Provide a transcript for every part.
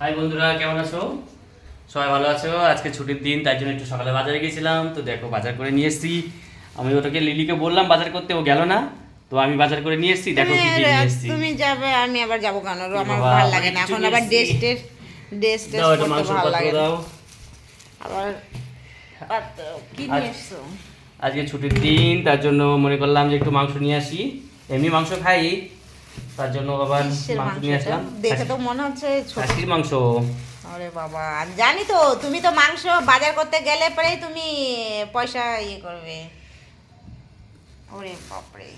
High বন্ধুরা কেমন আছো? সবাই ভালো আছো? আজকে ছুটির দিন তাই জন্য একটু সকালে বাজারে গেছিলাম তো দেখো বাজার করে নিয়ে এসেছি। আমি ওটাকে লিলিকে বললাম বাজার করতে ও গেল না। তো আমি বাজার করে নিয়ে এসেছি দেখো কি নিয়ে এসেছি। তুমি যাবে আমি আবার যাব কেন? আমার ভালো লাগে না। এখন আবার নিয়ে ড্রেস ড্রেস করতে মাংস ভালো লাগে দাও। আবার কি নিয়ে এসছো? আজকে ছুটির দিন তার জন্য মনে করলাম যে একটু মাংস নিয়ে আসি। এমনি মাংস খাই। তার জন্য আবার মাংস নিয়ে আসলাম। দেখে তো মনে হচ্ছে খাসির মাংস। আরে বাবা আমি জানি তো তুমি তো মাংস বাজার করতে গেলে পরেই তুমি পয়সা ইয়ে করবে। ওরে বাপরে।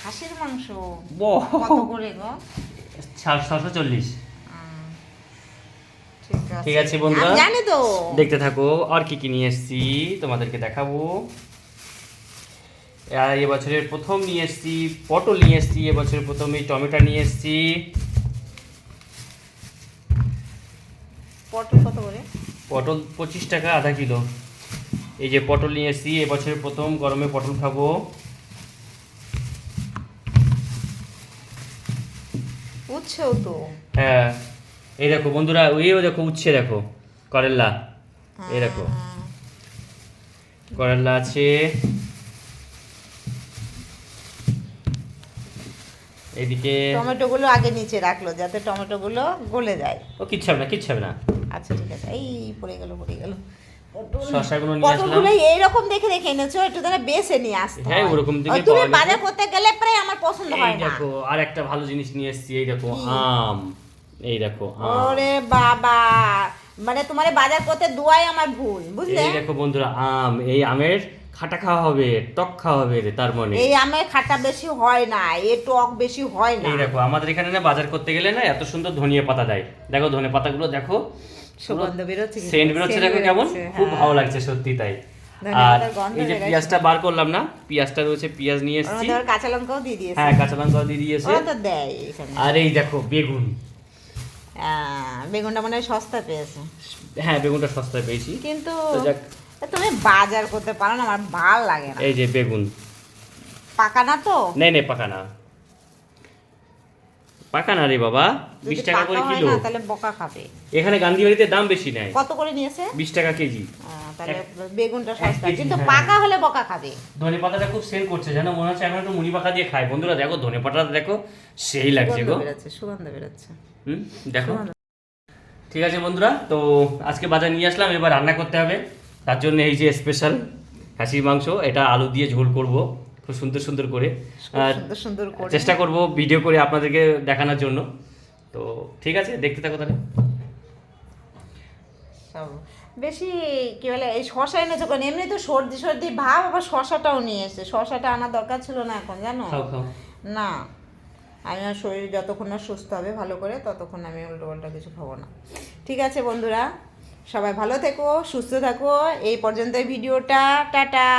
খাসির মাংস? কত করে গো? ছশো চল্লিশ। ঠিক আছে। ঠিক আছে বন্ধুরা জানি তো। দেখতে থাকো আর কি কি নিয়ে এসেছি তোমাদেরকে দেখাবো। আর এবছরের প্রথম নিয়ে এসেছি পটল নিয়ে এসেছি এবছরের প্রথম এই টমেটো নিয়ে এসেছি। পটল কত করে? পটল পঁচিশ টাকা আধা কিলো। এই যে পটল নিয়ে এসেছি এবছরের প্রথম গরমে পটল খাব। উচ্ছেও তো। হ্যাঁ এই দেখো বন্ধুরা ওইও দেখো উচ্ছে দেখো করেল্লা এই দেখো। আহ, করেল্লা আছে। এদিকে টমেটো গুলো আগে নিচে রাখল যাতে টমেটো গুলো গলে যায়। ও কিচ্ছু হবে না কিচ্ছু হবে না। আচ্ছা ঠিক আছে। এই পড়ে গেল পড়ে গেল। শসাগুলো নিয়ে আসলাম। পটলগুলো এইরকম দেখে দেখে এনেছো একটু তাহলে বেছে নিয়ে আসতে হ্যাঁ। ওরকম দেখে তুমি বাজার করতে গেলে প্রায় আমার পছন্দ হয় না। দেখো আর একটা ভালো জিনিস নিয়ে এসেছি এই দেখো আম। এই দেখো ওরে বাবা! মানে তোমার বাজার করতে দুয়াই আমার ভুল বুঝলে? এই দেখো বন্ধুরা আম। এই আমের খাটা খাওয়া হবে টক খাওয়া হবে তার মানে। এই আমের খাটা বেশি হয় না এ টক বেশি হয় না। এই দেখো আমাদের এখানে না বাজার করতে গেলে না এত সুন্দর ধনিয়া পাতা দেয়। দেখো ধনে পাতাগুলো দেখো সুগন্ধ বেরোচ্ছে। সেন্ট বেরোচ্ছে দেখো কেমন? খুব হ্যাঁ। ভালো লাগছে সত্যি তাই। আর এই যে পেঁয়াজটা বার করলাম না পেঁয়াজটা রয়েছে পেঁয়াজ নিয়ে এসেছি। কাঁচা লঙ্কাও দিয়ে দিয়েছে। হ্যাঁ কাঁচা লঙ্কা দিয়ে দিয়েছে। আর এই দেখো বেগুন। বেগুনটা মানে সস্তা পেয়েছে। হ্যাঁ বেগুনটা সস্তায় পেয়েছি। কিন্তু তুমি বাজার করতে পারো না আমার ভালো লাগে না। এই যে বেগুন। পাকা না তো? নেই নেই পাকা না। পাকা না রে বাবা বিশ টাকা করে কিলো। তাহলে বকা খাবে। এখানে গান্ধীবাড়িতে দাম বেশি নেয়। কত করে নিয়েছে? বিশ টাকা কেজি। তাহলে বেগুনটা সস্তা। কিন্তু হ্যাঁ। পাকা হলে বকা খাবে। ধনে পাতাটা খুব সেল করছে জানো? মনে হচ্ছে এখন একটু মুড়ি পাকা দিয়ে খায়। বন্ধুরা দেখো ধনে পাতাটা দেখো সেই লাগছে গো। সুগন্ধ বেরোচ্ছে হুম দেখো। ঠিক আছে বন্ধুরা তো আজকে বাজার নিয়ে আসলাম এবার রান্না করতে হবে। তার জন্য এই যে স্পেশাল খাসির মাংস এটা আলু দিয়ে ঝোল করব খুব সুন্দর সুন্দর করে। আর সুন্দর সুন্দর করে। চেষ্টা করব ভিডিও করে আপনাদেরকে দেখানোর জন্য। তো ঠিক আছে দেখতে থাকো তাহলে। সব বেশি কি বলে এই শশা এনেছো কেন? এমনি তো সর্দি সর্দি ভাব আবার শশাটাও নিয়ে এসে শশাটা আনার দরকার ছিল না এখন জানো? না। আমি আমার শরীর যতক্ষণ না সুস্থ হবে ভালো করে ততক্ষণ আমি উল্টো পাল্টা কিছু খাব না। ঠিক আছে বন্ধুরা। সবাই ভালো থেকো সুস্থ থাকো। এই পর্যন্ত ভিডিওটা। টাটা।